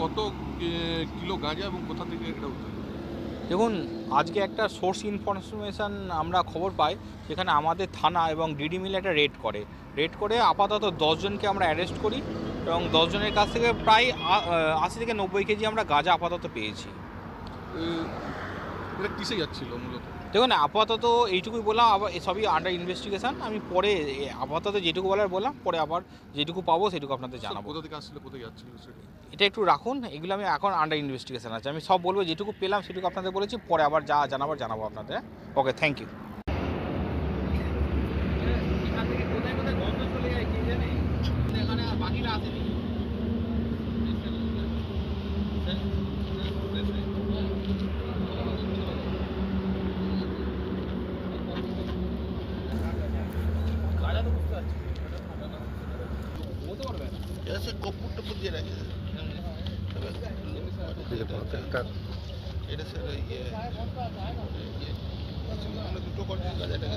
কত কিলো গাঁজা এবং কোথা থেকে এটা উদ্ধার হলো? দেখুন আজকে একটা সোর্স ইনফরমেশন আমরা খবর পাই যেখানে আমাদের থানা এবং ডিডি মিলে একটা রেড করে। রেড করে আপাতত দশজনকে আমরা অ্যারেস্ট করি এবং দশজনের কাছ থেকে প্রায় আশি থেকে নব্বই কেজি আমরা গাঁজা আপাতত পেয়েছি। এটা কিসে যাচ্ছিল মূলত? দেখুন আপাতত এইটুকুই বললাম আবার সবই আন্ডার ইনভেস্টিগেশন আমি পরে আপাতত যেটুকু বলার বললাম পরে আবার যেটুকু পাবো সেটুকু আপনাদের জানাব। কোথা থেকে আসছিল কোথায় যাচ্ছিল সেটা? এটা একটু রাখুন এগুলো আমি এখন আন্ডার ইনভেস্টিগেশন আছে। আমি সব বলব যেটুকু পেলাম সেটুকু আপনাদের বলেছি পরে আবার যা জানাবার জানাব আপনাদের। ওকে থ্যাংক ইউ जैसे কপুর টপুর দিয়ে রাখে এটা স্যার ইয়ে আমরা দুটো কন্ট্রাক্ট কাজ এটা